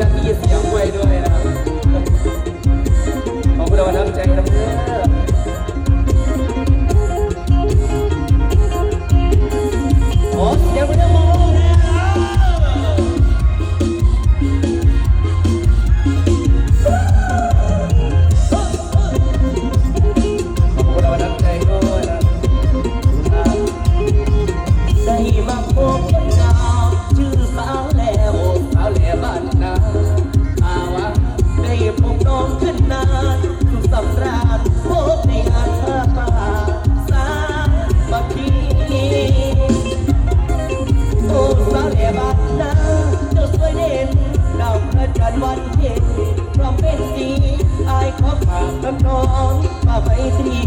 ก็ที่เสียงไวด้วยนะครับขอบคุณเราน้ำใจน้ำเนื้อได้มาพบคนงาชื่อสาวแล้วสาวแล้วบ้านนา กับน้องมาไปตรี